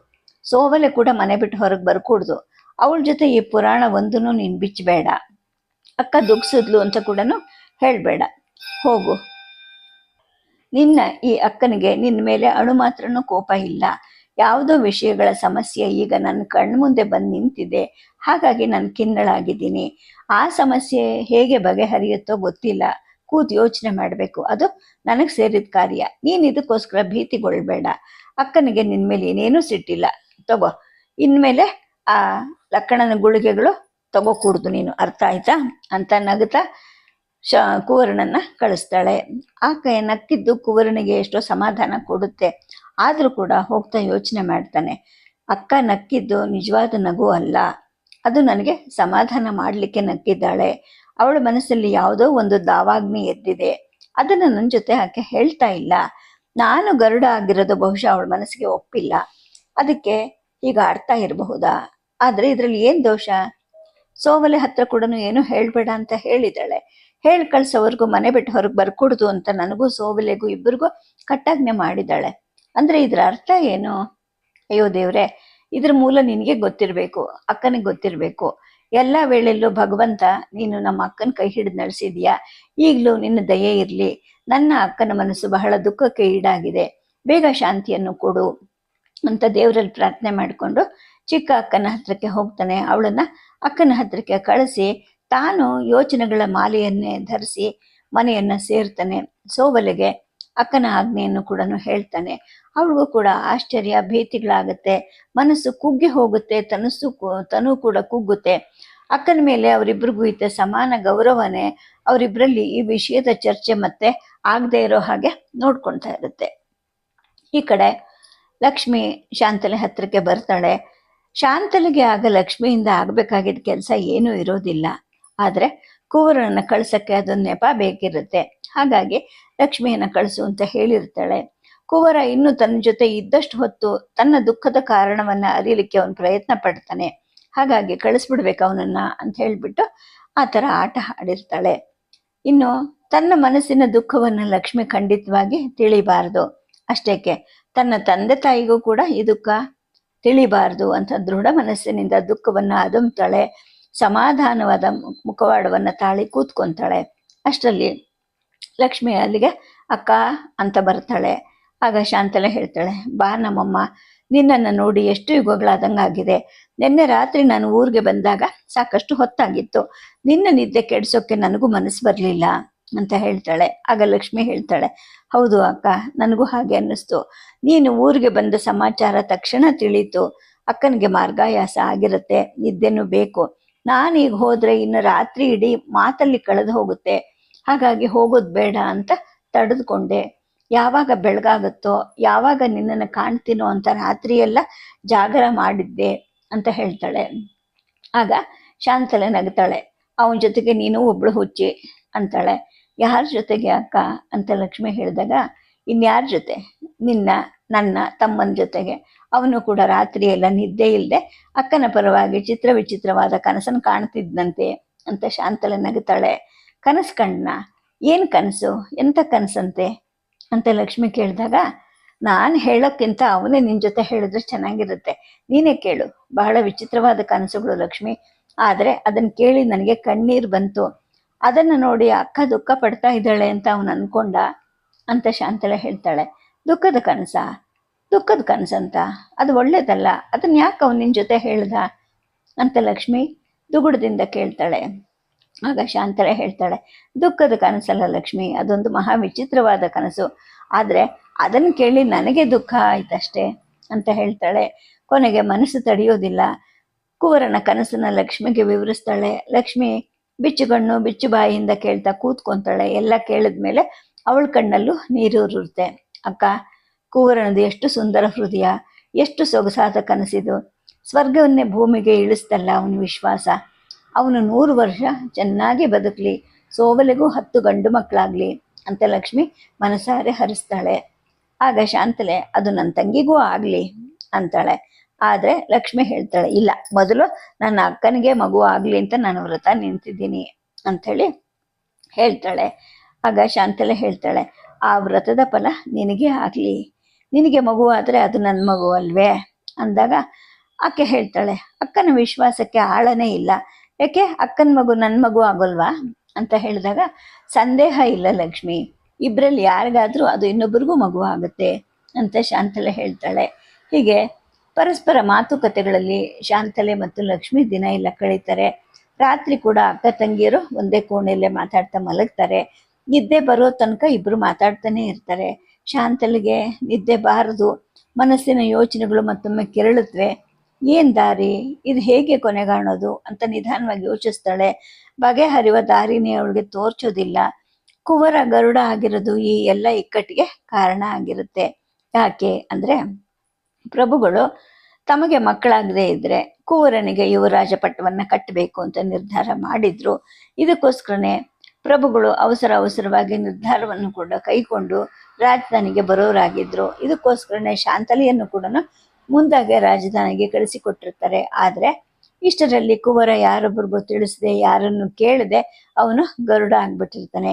ಸೋವಲೆ ಕೂಡ ಮನೆ ಬಿಟ್ಟು ಹೊರಗೆ ಬರ್ಕೂಡ್ದು. ಅವಳ ಜೊತೆ ಈ ಪುರಾಣ ಒಂದನ್ನು ನೀನು ಬಿಚ್ಚಬೇಡ. ಅಕ್ಕ ದುಗ್ಸಿದ್ಲು ಅಂತ ಕೂಡ ಹೇಳಬೇಡ. ಹೋಗು. ನಿನ್ನ ಈ ಅಕ್ಕನಿಗೆ ನಿನ್ನ ಮೇಲೆ ಅಣು ಮಾತ್ರನೂ ಕೋಪ ಇಲ್ಲ. ಯಾವುದೋ ವಿಷಯಗಳ ಸಮಸ್ಯೆ ಈಗ ನನ್ನ ಕಣ್ಮುಂದೆ ಬಂದು ನಿಂತಿದೆ. ಹಾಗಾಗಿ ನಾನು ಖಿನ್ನಳಾಗಿದ್ದೀನಿ ಆ ಸಮಸ್ಯೆ ಹೇಗೆ ಬಗೆಹರಿಯುತ್ತೋ ಗೊತ್ತಿಲ್ಲ. ಕೂತ್ ಯೋಚನೆ ಮಾಡಬೇಕು. ಅದು ನನಗೆ ಸೇರಿದ ಕಾರ್ಯ. ನೀನು ಇದಕ್ಕೋಸ್ಕರ ಭೀತಿಗೊಳ್ಬೇಡ. ಅಕ್ಕನಿಗೆ ನಿನ್ನ ಮೇಲೆ ಏನೇನೂ ಸಿಟ್ಟಿಲ್ಲ. ತಗೋ. ಇನ್ಮೇಲೆ ಆ ಲಕ್ಕಣನ ಗುಳಿಗೆಗಳು ತಗೋಕೂಡ್ದು ನೀನು. ಅರ್ಥ ಆಯ್ತಾ? ಅಂತ ನಗುತ್ತಾ ಶ, ಕುವರ್ಣನ್ನ ಕಳಿಸ್ತಾಳೆ. ಆಕೆ ನಕ್ಕಿದ್ದು ಕುವರ್ಣಿಗೆ ಎಷ್ಟೋ ಸಮಾಧಾನ ಕೊಡುತ್ತೆ. ಆದರೂ ಕೂಡ ಹೋಗ್ತಾ ಯೋಚನೆ ಮಾಡ್ತಾನೆ. ಅಕ್ಕ ನಕ್ಕಿದ್ದು ನಿಜವಾದ ನಗು ಅಲ್ಲ. ಅದು ನನಗೆ ಸಮಾಧಾನ ಮಾಡಲಿಕ್ಕೆ ನಕ್ಕಿದ್ದಾಳೆ. ಅವಳ ಮನಸ್ಸಲ್ಲಿ ಯಾವುದೋ ಒಂದು ದಾವಾಗ್ನಿ ಎದ್ದಿದೆ. ಅದನ್ನು ನನ್ನ ಜೊತೆ ಆಕೆ ಹೇಳ್ತಾ ಇಲ್ಲ. ನಾನು ಗರುಡ ಆಗಿರೋದು ಬಹುಶಃ ಅವಳ ಮನಸ್ಸಿಗೆ ಒಪ್ಪಿಲ್ಲ. ಅದಕ್ಕೆ ಈಗ ಅರ್ಥ ಇರಬಹುದಾ? ಆದ್ರೆ ಇದರಲ್ಲಿ ಏನು ದೋಷ? ಸೋವಲೆ ಹತ್ರ ಕೂಡ ಏನು ಹೇಳ್ಬೇಡ ಅಂತ ಹೇಳಿದಾಳೆ. ಹೇಳಿ ಕಳ್ಸೋವರೆಗೂ, ಮನೆ ಬಿಟ್ಟು ಹೊರಗೆ ಬರ್ಕೂಡ್ದು ಅಂತ ನನಗೂ ಸೋಬಲೆಗೂ ಇಬ್ಬರಿಗೂ ಕಟ್ಟಾಜ್ಞೆ ಮಾಡಿದ್ದಾಳೆ. ಅಂದ್ರೆ ಇದ್ರ ಅರ್ಥ ಏನು? ಅಯ್ಯೋ ದೇವ್ರೆ, ಇದ್ರ ಮೂಲ ನಿನಗೆ ಗೊತ್ತಿರಬೇಕು, ಅಕ್ಕನಿಗೆ ಗೊತ್ತಿರಬೇಕು. ಎಲ್ಲ ವೇಳೆಲ್ಲೂ ಭಗವಂತ, ನೀನು ನಮ್ಮ ಅಕ್ಕನ ಕೈ ಹಿಡಿದು ನಡೆಸಿದ್ಯಾ? ಈಗಲೂ ನಿನ್ನ ದಯೆ ಇರಲಿ. ನನ್ನ ಅಕ್ಕನ ಮನಸ್ಸು ಬಹಳ ದುಃಖಕ್ಕೆ ಈಡಾಗಿದೆ. ಬೇಗ ಶಾಂತಿಯನ್ನು ಕೊಡು ಅಂತ ದೇವರಲ್ಲಿ ಪ್ರಾರ್ಥನೆ ಮಾಡಿಕೊಂಡು ಚಿಕ್ಕ ಅಕ್ಕನ ಹತ್ರಕ್ಕೆ ಹೋಗ್ತಾನೆ. ಅವಳನ್ನ ಅಕ್ಕನ ಹತ್ರಕ್ಕೆ ಕಳಿಸಿ ತಾನು ಯೋಚನೆಗಳ ಮಾಲೆಯನ್ನೇ ಧರಿಸಿ ಮನೆಯನ್ನ ಸೇರ್ತಾನೆ. ಸೋಬಲಿಗೆ ಅಕ್ಕನ ಆಜ್ಞೆಯನ್ನು ಕೂಡ ಹೇಳ್ತಾನೆ. ಅವಳಿಗೂ ಕೂಡ ಆಶ್ಚರ್ಯ, ಭೀತಿಗಳಾಗುತ್ತೆ. ಮನಸ್ಸು ಕುಗ್ಗಿ ಹೋಗುತ್ತೆ, ತನಸ್ಸು ತನು ಕೂಡ ಕುಗ್ಗುತ್ತೆ. ಅಕ್ಕನ ಮೇಲೆ ಅವರಿಬ್ಬರಿಗೂ ಇದ್ದ ಸಮಾನ ಗೌರವನೇ ಅವರಿಬ್ಬರಲ್ಲಿ ಈ ವಿಷಯದ ಚರ್ಚೆ ಮತ್ತೆ ಆಗದೆ ಇರೋ ಹಾಗೆ ನೋಡ್ಕೊಳ್ತಾ ಇರುತ್ತೆ. ಈ ಕಡೆ ಲಕ್ಷ್ಮಿ ಶಾಂತಲೆ ಹತ್ತಿರಕ್ಕೆ ಬರ್ತಾಳೆ. ಶಾಂತಲೆಗೆ ಆಗ ಲಕ್ಷ್ಮಿಯಿಂದ ಆಗಬೇಕಾಗಿದ್ದ ಕೆಲಸ ಏನೂ ಇರೋದಿಲ್ಲ. ಆದ್ರೆ ಕುವರನ್ನ ಕಳ್ಸಕ್ಕೆ ಅದೊಂದು ನೆಪ ಬೇಕಿರುತ್ತೆ. ಹಾಗಾಗಿ ಲಕ್ಷ್ಮಿಯನ್ನ ಕಳಿಸು ಅಂತ ಹೇಳಿರ್ತಾಳೆ. ಕುವರ ಇನ್ನು ತನ್ನ ಜೊತೆ ಇದ್ದಷ್ಟು ಹೊತ್ತು ತನ್ನ ದುಃಖದ ಕಾರಣವನ್ನ ಅರಿಯಲಿಕ್ಕೆ ಅವನು ಪ್ರಯತ್ನ ಪಡ್ತಾನೆ. ಹಾಗಾಗಿ ಕಳಿಸ್ಬಿಡ್ಬೇಕು ಅವನನ್ನ ಅಂತ ಹೇಳ್ಬಿಟ್ಟು ಆ ಥರ ಆಟ ಆಡಿರ್ತಾಳೆ. ಇನ್ನು ತನ್ನ ಮನಸ್ಸಿನ ದುಃಖವನ್ನ ಲಕ್ಷ್ಮಿ ಖಂಡಿತವಾಗಿ ತಿಳಿಬಾರದು. ಅಷ್ಟೇಕೆ, ತನ್ನ ತಂದೆ ತಾಯಿಗೂ ಕೂಡ ಈ ದುಃಖ ತಿಳಿಬಾರದು ಅಂತ ದೃಢ ಮನಸ್ಸಿನಿಂದ ದುಃಖವನ್ನ ಅದುಮ್ತಾಳೆ. ಸಮಾಧಾನವಾದ ಮುಖವಾಡವನ್ನು ತಾಳಿ ಕೂತ್ಕೊಂತಾಳೆ. ಅಷ್ಟರಲ್ಲಿ ಲಕ್ಷ್ಮಿ ಅಲ್ಲಿಗೆ, ಅಕ್ಕ ಅಂತ ಬರ್ತಾಳೆ. ಆಗ ಶಾಂತಲೆ ಹೇಳ್ತಾಳೆ, ಬಾ ನಮ್ಮಮ್ಮ, ನಿನ್ನನ್ನು ನೋಡಿ ಎಷ್ಟು ಯುಗಗಳಾದಂಗಾಗಿದೆ ನಿನ್ನೆ ರಾತ್ರಿ ನಾನು ಊರಿಗೆ ಬಂದಾಗ ಸಾಕಷ್ಟು ಹೊತ್ತಾಗಿತ್ತು. ನಿನ್ನ ನಿದ್ದೆ ಕೆಡ್ಸೋಕೆ ನನಗೂ ಮನಸ್ಸು ಬರಲಿಲ್ಲ ಅಂತ ಹೇಳ್ತಾಳೆ. ಆಗ ಲಕ್ಷ್ಮಿ ಹೇಳ್ತಾಳೆ, ಹೌದು ಅಕ್ಕ, ನನಗೂ ಹಾಗೆ ಅನ್ನಿಸ್ತು. ನೀನು ಊರಿಗೆ ಬಂದ ಸಮಾಚಾರ ತಕ್ಷಣ ತಿಳಿತು. ಅಕ್ಕನಿಗೆ ಮಾರ್ಗಾಯಾಸ ಆಗಿರುತ್ತೆ, ನಿದ್ದೆನೂ ಬೇಕು. ನಾನೀಗ ಹೋದ್ರೆ ಇನ್ನು ರಾತ್ರಿ ಇಡೀ ಮಾತಲ್ಲಿ ಕಳೆದು ಹೋಗುತ್ತೆ. ಹಾಗಾಗಿ ಹೋಗೋದು ಬೇಡ ಅಂತ ತಡೆದುಕೊಂಡೆ. ಯಾವಾಗ ಬೆಳಗಾಗುತ್ತೋ, ಯಾವಾಗ ನಿನ್ನನ್ನು ಕಾಣ್ತೀನೋ ಅಂತ ರಾತ್ರಿ ಎಲ್ಲ ಜಾಗರ ಮಾಡಿದ್ದೆ ಅಂತ ಹೇಳ್ತಾಳೆ. ಆಗ ಶಾಂತಲೆ ನಗ್ತಾಳೆ. ಅವನ ಜೊತೆಗೆ ನೀನು ಒಬ್ಳು ಹುಚ್ಚಿ ಅಂತಾಳೆ. ಯಾರ ಜೊತೆಗೆ ಅಕ್ಕ? ಅಂತ ಲಕ್ಷ್ಮಿ ಹೇಳಿದಾಗ ಇನ್ಯಾರ ಜೊತೆ? ನಿನ್ನ, ನನ್ನ ತಮ್ಮನ ಜೊತೆಗೆ. ಅವನು ಕೂಡ ರಾತ್ರಿ ಎಲ್ಲ ನಿದ್ದೆ ಇಲ್ಲದೆ ಅಕ್ಕನ ಪರವಾಗಿ ಚಿತ್ರ ವಿಚಿತ್ರವಾದ ಕನಸನ್ನು ಕಾಣ್ತಿದ್ದಂತೆ ಅಂತ ಶಾಂತಲೆ ನಗುತ್ತಾಳೆ. ಕನಸು ಕಣ್ಣ, ಏನು ಕನಸು? ಎಂಥ ಕನಸಂತೆ? ಅಂತ ಲಕ್ಷ್ಮಿ ಕೇಳಿದಾಗ, ನಾನು ಹೇಳೋಕ್ಕಿಂತ ಅವನೇ ನಿನ್ನ ಜೊತೆ ಹೇಳಿದ್ರೆ ಚೆನ್ನಾಗಿರುತ್ತೆ. ನೀನೇ ಕೇಳು. ಬಹಳ ವಿಚಿತ್ರವಾದ ಕನಸುಗಳು ಲಕ್ಷ್ಮಿ. ಆದರೆ ಅದನ್ನು ಕೇಳಿ ನನಗೆ ಕಣ್ಣೀರು ಬಂತು. ಅದನ್ನು ನೋಡಿ ಅಕ್ಕ ದುಃಖ ಪಡ್ತಾ ಇದ್ದಾಳೆ ಅಂತ ಅವನು ಅನ್ಕೊಂಡ. ಅಂತ ಶಾಂತಳ ಹೇಳ್ತಾಳೆ. ದುಃಖದ ಕನಸ, ದುಃಖದ ಕನಸಂತ ಅದು ಒಳ್ಳೇದಲ್ಲ. ಅದನ್ನ ಯಾಕೆ ಅವನು ನಿನ್ನ ಜೊತೆ ಹೇಳ್ದ? ಅಂತ ಲಕ್ಷ್ಮಿ ದುಗುಡದಿಂದ ಕೇಳ್ತಾಳೆ. ಆಗ ಶಾಂತಳೆ ಹೇಳ್ತಾಳೆ, ದುಃಖದ ಕನಸಲ್ಲ ಲಕ್ಷ್ಮಿ. ಅದೊಂದು ಮಹಾ ವಿಚಿತ್ರವಾದ ಕನಸು. ಆದರೆ ಅದನ್ನು ಕೇಳಿ ನನಗೆ ದುಃಖ ಆಯ್ತಷ್ಟೇ, ಅಂತ ಹೇಳ್ತಾಳೆ. ಕೊನೆಗೆ ಮನಸ್ಸು ತಡೆಯೋದಿಲ್ಲ. ಕುವರನ ಕನಸನ್ನ ಲಕ್ಷ್ಮಿಗೆ ವಿವರಿಸ್ತಾಳೆ. ಲಕ್ಷ್ಮಿ ಬಿಚ್ಚುಗಣ್ಣು ಬಿಚ್ಚು ಬಾಯಿಯಿಂದ ಕೇಳ್ತಾ ಕೂತ್ಕೊಂತಾಳೆ. ಎಲ್ಲ ಕೇಳಿದ್ಮೇಲೆ ಅವಳ ಕಣ್ಣಲ್ಲೂ ನೀರೂರುತ್ತೆ ಅಕ್ಕ, ಕೂವರನದು ಎಷ್ಟು ಸುಂದರ ಹೃದಯ, ಎಷ್ಟು ಸೊಗಸಾದ ಕನಸಿದು. ಸ್ವರ್ಗವನ್ನೇ ಭೂಮಿಗೆ ಇಳಿಸ್ತಲ್ಲ ಅವನ ವಿಶ್ವಾಸ. ಅವನು ನೂರು ವರ್ಷ ಚೆನ್ನಾಗಿ ಬದುಕಲಿ ಸೋಬಲೆಗೂ ಹತ್ತು ಗಂಡು ಮಕ್ಕಳಾಗ್ಲಿ ಅಂತ ಲಕ್ಷ್ಮಿ ಮನಸಾರೆ ಹರಿಸ್ತಾಳೆ. ಆಗ ಶಾಂತಲೆ, ಅದು ನನ್ನ ತಂಗಿಗೂ ಆಗಲಿ ಅಂತಾಳೆ. ಆದರೆ ಲಕ್ಷ್ಮಿ ಹೇಳ್ತಾಳೆ, ಇಲ್ಲ, ಮೊದಲು ನನ್ನ ಅಕ್ಕನಿಗೆ ಮಗು ಆಗಲಿ ಅಂತ ನಾನು ವ್ರತ ನಿಂತಿದ್ದೀನಿ ಅಂಥೇಳಿ ಹೇಳ್ತಾಳೆ. ಆಗ ಶಾಂತಲೆ ಹೇಳ್ತಾಳೆ, ಆ ವ್ರತದ ಫಲ ನಿನಗೆ ಆಗಲಿ. ನಿನಗೆ ಮಗು ಆದರೆ ಅದು ನನ್ನ ಮಗು ಅಲ್ವೇ? ಅಂದಾಗ ಆಕೆ ಹೇಳ್ತಾಳೆ, ಅಕ್ಕನ ವಿಶ್ವಾಸಕ್ಕೆ ಆಳನೇ ಇಲ್ಲ. ಯಾಕೆ ಅಕ್ಕನ ಮಗು ನನ್ನ ಮಗು ಆಗೋಲ್ವಾ? ಅಂತ ಹೇಳಿದಾಗ, ಸಂದೇಹ ಇಲ್ಲ ಲಕ್ಷ್ಮಿ. ಇಬ್ಬರಲ್ಲಿ ಯಾರಿಗಾದರೂ ಅದು ಇನ್ನೊಬ್ಬರಿಗೂ ಮಗು ಆಗುತ್ತೆ ಅಂತ ಶಾಂತಲೆ ಹೇಳ್ತಾಳೆ. ಹೀಗೆ ಪರಸ್ಪರ ಮಾತುಕತೆಗಳಲ್ಲಿ ಶಾಂತಲೆ ಮತ್ತು ಲಕ್ಷ್ಮಿ ದಿನ ಎಲ್ಲ ಕಳೀತಾರೆ. ರಾತ್ರಿ ಕೂಡ ಅಕ್ಕ ತಂಗಿಯರು ಒಂದೇ ಕೋಣೆಯಲ್ಲೇ ಮಾತಾಡ್ತಾ ಮಲಗ್ತಾರೆ. ನಿದ್ದೆ ಬರೋ ತನಕ ಇಬ್ಬರು ಮಾತಾಡ್ತಾನೆ ಇರ್ತಾರೆ. ಶಾಂತಲಿಗೆ ನಿದ್ದೆ ಬಾರದು. ಮನಸ್ಸಿನ ಯೋಚನೆಗಳು ಮತ್ತೊಮ್ಮೆ ಕೆರಳುತ್ತವೆ ಏನ್ ದಾರಿ? ಇದು ಹೇಗೆ ಕೊನೆಗಾಣೋದು? ಅಂತ ನಿಧಾನವಾಗಿ ಯೋಚಿಸ್ತಾಳೆ. ಬಗೆಹರಿವ ದಾರಿನೇ ಅವಳಿಗೆ ತೋರ್ಚೋದಿಲ್ಲ. ಕುವರ ಗರುಡ ಆಗಿರೋದು ಈ ಎಲ್ಲ ಇಕ್ಕಟ್ಟಿಗೆ ಕಾರಣ ಆಗಿರುತ್ತೆ. ಯಾಕೆ ಅಂದ್ರೆ, ಪ್ರಭುಗಳು ತಮಗೆ ಮಕ್ಕಳಾಗದೇ ಇದ್ರೆ ಕುವರನಿಗೆ ಯುವರಾಜ ಪಟ್ಟವನ್ನ ಕಟ್ಟಬೇಕು ಅಂತ ನಿರ್ಧಾರ ಮಾಡಿದ್ರು. ಇದಕ್ಕೋಸ್ಕರನೇ ಪ್ರಭುಗಳು ಅವಸರ ಅವಸರವಾಗಿ ನಿರ್ಧಾರವನ್ನು ಕೂಡ ಕೈಕೊಂಡು ರಾಜಧಾನಿಗೆ ಬರೋರಾಗಿದ್ರು. ಇದಕ್ಕೋಸ್ಕರನೇ ಶಾಂತಲಿಯನ್ನು ಕೂಡ ಮುಂದಾಗೆ ರಾಜಧಾನಿಗೆ ಕಳಿಸಿಕೊಟ್ಟಿರ್ತಾರೆ. ಆದ್ರೆ ಇಷ್ಟರಲ್ಲಿ ಕುವರ ಯಾರೊಬ್ಬರಿಗೂ ತಿಳಿಸದೆ, ಯಾರನ್ನು ಕೇಳದೆ ಅವನು ಗರುಡ ಆಗ್ಬಿಟ್ಟಿರ್ತಾನೆ.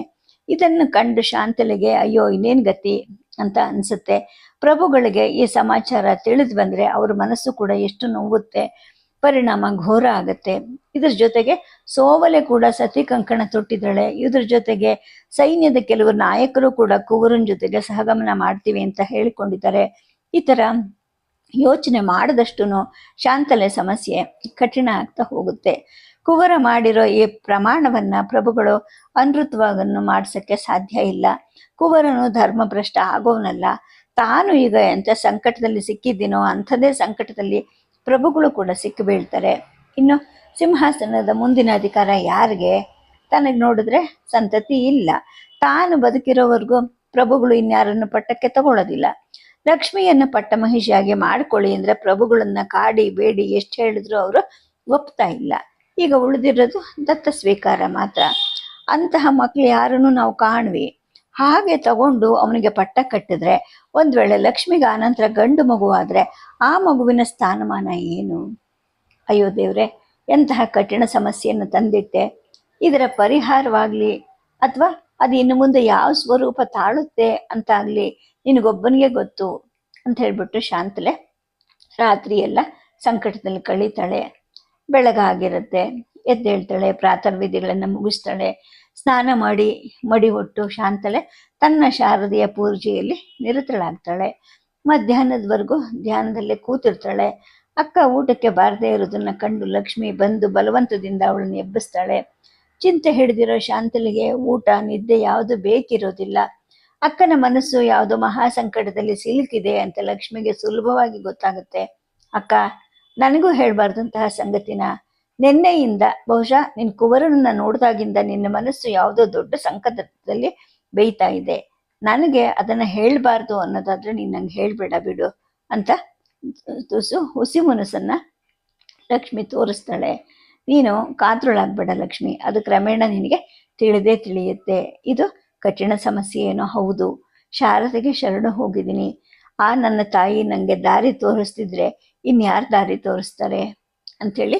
ಇದನ್ನು ಕಂಡು ಶಾಂತಲಿಗೆ, ಅಯ್ಯೋ, ಇನ್ನೇನ್ ಗತಿ? ಅಂತ ಅನ್ಸುತ್ತೆ. ಪ್ರಭುಗಳಿಗೆ ಈ ಸಮಾಚಾರ ತಿಳಿದು ಬಂದ್ರೆ ಅವ್ರ ಮನಸ್ಸು ಕೂಡ ಎಷ್ಟು ನೋವುತ್ತೆ. ಪರಿಣಾಮ ಘೋರ ಆಗತ್ತೆ. ಇದ್ರ ಜೊತೆಗೆ ಸೋವಲೆ ಕೂಡ ಸತಿ ಕಂಕಣ ತೊಟ್ಟಿದ್ದಾಳೆ. ಇದ್ರ ಜೊತೆಗೆ ಸೈನ್ಯದ ಕೆಲವು ನಾಯಕರು ಕೂಡ ಕುವರನ್ ಜೊತೆಗೆ ಸಹಗಮನ ಮಾಡ್ತೀವಿ ಅಂತ ಹೇಳಿಕೊಂಡಿದ್ದಾರೆ. ಈ ತರ ಯೋಚನೆ ಮಾಡದಷ್ಟು ಶಾಂತಲೆ ಸಮಸ್ಯೆ ಕಠಿಣ ಆಗ್ತಾ ಹೋಗುತ್ತೆ. ಕುವರ ಮಾಡಿರೋ ಈ ಪ್ರಮಾಣವನ್ನ ಪ್ರಭುಗಳು ಅನೃತ್ವವನ್ನು ಮಾಡಿಸಕ್ಕೆ ಸಾಧ್ಯ ಇಲ್ಲ. ಕುವರನು ಧರ್ಮಭ್ರಷ್ಟ ಆಗೋನಲ್ಲ. ತಾನು ಈಗ ಎಂಥ ಸಂಕಟದಲ್ಲಿ ಸಿಕ್ಕಿದ್ದೀನೋ ಅಂಥದೇ ಸಂಕಟದಲ್ಲಿ ಪ್ರಭುಗಳು ಕೂಡ ಸಿಕ್ಕಿ ಬೀಳ್ತಾರೆ ಇನ್ನು ಸಿಂಹಾಸನದ ಮುಂದಿನ ಅಧಿಕಾರ ಯಾರಿಗೆ? ತನಗೆ ನೋಡಿದ್ರೆ ಸಂತತಿ ಇಲ್ಲ. ತಾನು ಬದುಕಿರೋವರೆಗೂ ಪ್ರಭುಗಳು ಇನ್ಯಾರನ್ನು ಪಟ್ಟಕ್ಕೆ ತಗೊಳ್ಳೋದಿಲ್ಲ. ಲಕ್ಷ್ಮಿಯನ್ನು ಪಟ್ಟ ಮಹಿಷಿಯಾಗಿ ಮಾಡ್ಕೊಳ್ಳಿ ಅಂದ್ರೆ ಪ್ರಭುಗಳನ್ನ ಕಾಡಿ ಬೇಡಿ ಎಷ್ಟು ಹೇಳಿದ್ರು ಅವರು ಒಪ್ತಾ ಇಲ್ಲ. ಈಗ ಉಳಿದಿರೋದು ದತ್ತ ಸ್ವೀಕಾರ ಮಾತ್ರ. ಅಂತಹ ಮಕ್ಕಳು ಯಾರನ್ನು ನಾವು ಕಾಣ್ವಿ. ಹಾಗೆ ತಗೊಂಡು ಅವನಿಗೆ ಪಟ್ಟ ಕಟ್ಟಿದ್ರೆ, ಒಂದ್ ವೇಳೆ ಲಕ್ಷ್ಮಿಗೆ ಆನಂತರ ಗಂಡು ಮಗುವಾದ್ರೆ ಆ ಮಗುವಿನ ಸ್ಥಾನಮಾನ ಏನು? ಅಯ್ಯೋ ದೇವ್ರೆ, ಎಂತಹ ಕಠಿಣ ಸಮಸ್ಯೆಯನ್ನು ತಂದಿಟ್ಟೆ. ಇದರ ಪರಿಹಾರವಾಗ್ಲಿ ಅಥವಾ ಅದು ಇನ್ನು ಮುಂದೆ ಯಾವ ಸ್ವರೂಪ ತಾಳುತ್ತೆ ಅಂತ ಆಗ್ಲಿ ನಿನಗೊಬ್ಬನಿಗೆ ಗೊತ್ತು ಅಂತ ಹೇಳ್ಬಿಟ್ಟು ಶಾಂತಲೆ ರಾತ್ರಿ ಎಲ್ಲ ಸಂಕಟದಲ್ಲಿ ಕಳೀತಾಳೆ. ಬೆಳಗಾಗಿರುತ್ತೆ, ಎದ್ದೇಳ್ತಾಳೆ, ಪ್ರಾತರ್ವಿಧಿಗಳನ್ನು ಮುಗಿಸ್ತಾಳೆ. ಸ್ನಾನ ಮಾಡಿ, ಮಡಿ ಹೊಟ್ಟು ಶಾಂತಳೆ ತನ್ನ ಶಾರದೆಯ ಪೂಜೆಯಲ್ಲಿ ನಿರತಳಾಗ್ತಾಳೆ. ಮಧ್ಯಾಹ್ನದವರೆಗೂ ಧ್ಯಾನದಲ್ಲೇ ಕೂತಿರ್ತಾಳೆ. ಅಕ್ಕ ಊಟಕ್ಕೆ ಬಾರದೇ ಇರೋದನ್ನ ಕಂಡು ಲಕ್ಷ್ಮಿ ಬಂದು ಬಲವಂತದಿಂದ ಅವಳನ್ನು ಎಬ್ಬಿಸ್ತಾಳೆ. ಚಿಂತೆ ಹಿಡಿದಿರೋ ಶಾಂತಲಿಗೆ ಊಟ, ನಿದ್ದೆ ಯಾವುದು ಬೇಕಿರೋದಿಲ್ಲ. ಅಕ್ಕನ ಮನಸ್ಸು ಯಾವುದೋ ಮಹಾ ಸಂಕಟದಲ್ಲಿ ಸಿಲುಕಿದೆ ಅಂತ ಲಕ್ಷ್ಮಿಗೆ ಸುಲಭವಾಗಿ ಗೊತ್ತಾಗುತ್ತೆ. ಅಕ್ಕ, ನನಗೂ ಹೇಳ್ಬಾರ್ದಂತಹ ಸಂಗತಿನ? ನಿನ್ನೆಯಿಂದ ಬಹುಶಃ ನಿನ್ ಕುವರನನ್ನ ನೋಡಿದಾಗಿಂದ ನಿನ್ನ ಮನಸ್ಸು ಯಾವುದೋ ದೊಡ್ಡ ಸಂಕಟದಲ್ಲಿ ಬೇಯ್ತಾ ಇದೆ. ನನಗೆ ಅದನ್ನ ಹೇಳಬಾರ್ದು ಅನ್ನೋದಾದ್ರೆ ನೀನ್ ನಂಗೆ ಹೇಳ್ಬೇಡ ಬಿಡು ಅಂತ ತುಸು ಹುಸಿ ಮನಸ್ಸನ್ನ ಲಕ್ಷ್ಮಿ ತೋರಿಸ್ತಾಳೆ. ನೀನು ಕಾತುರಳಾಗ್ಬೇಡ ಲಕ್ಷ್ಮಿ, ಅದು ಕ್ರಮೇಣ ನಿನಗೆ ತಿಳಿದೇ ತಿಳಿಯುತ್ತೆ. ಇದು ಕಠಿಣ ಸಮಸ್ಯೆ ಏನೋ ಹೌದು. ಶಾರದೆಗೆ ಶರಣು ಹೋಗಿದ್ದೀನಿ. ಆ ನನ್ನ ತಾಯಿ ನನಗೆ ದಾರಿ ತೋರಿಸ್ತಿದ್ರೆ ಇನ್ಯಾರು ದಾರಿ ತೋರಿಸ್ತಾರೆ? ಅಂಥೇಳಿ